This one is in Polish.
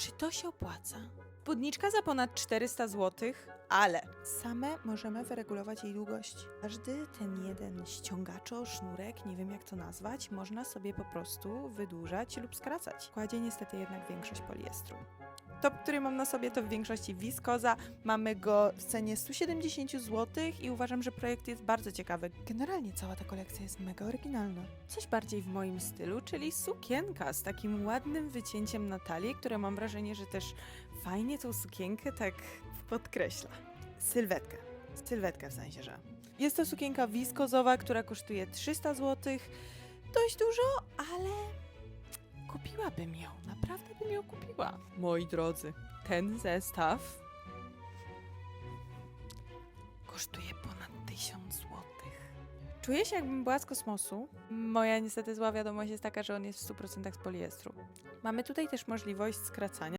Czy to się opłaca? Spódniczka za ponad 400 zł, ale same możemy wyregulować jej długość. Każdy ten jeden ściągaczo, sznurek, nie wiem jak to nazwać, można sobie po prostu wydłużać lub skracać. Kładzie niestety jednak większość poliestru. Top, który mam na sobie, to w większości wiskoza. Mamy go w cenie 170 zł i uważam, że projekt jest bardzo ciekawy. Generalnie cała ta kolekcja jest mega oryginalna. Coś bardziej w moim stylu, czyli sukienka z takim ładnym wycięciem na talii, które mam wrażenie, że też fajnie tą sukienkę tak podkreśla. Sylwetkę. Sylwetkę w sensie, że. Jest to sukienka wiskozowa, która kosztuje 300 zł. Dość dużo, ale kupiłabym ją. Naprawdę bym ją kupiła. Moi drodzy, ten zestaw kosztuje ponad 1000 zł. Czuję się jakbym była z kosmosu. Moja niestety zła wiadomość jest taka, że on jest w 100% z poliestru. Mamy tutaj też możliwość skracania.